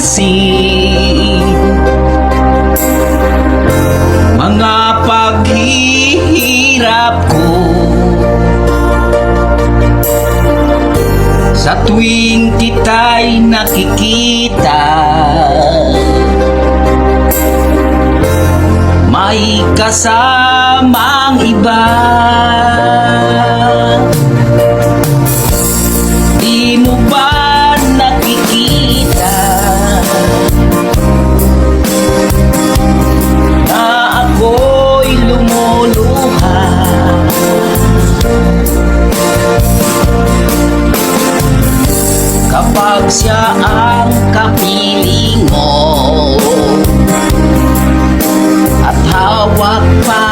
Napapansin Mga paghihirap ko Sa tuwing nakikita. May kasamang iba lumuluha. Kapag siya ang kapiling mo At hawak pa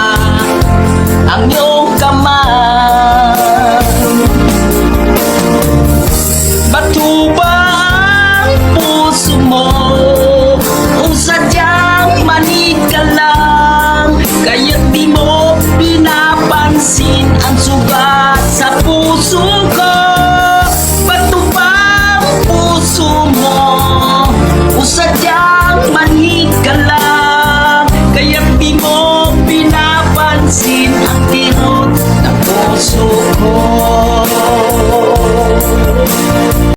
ang iyong kamay 啊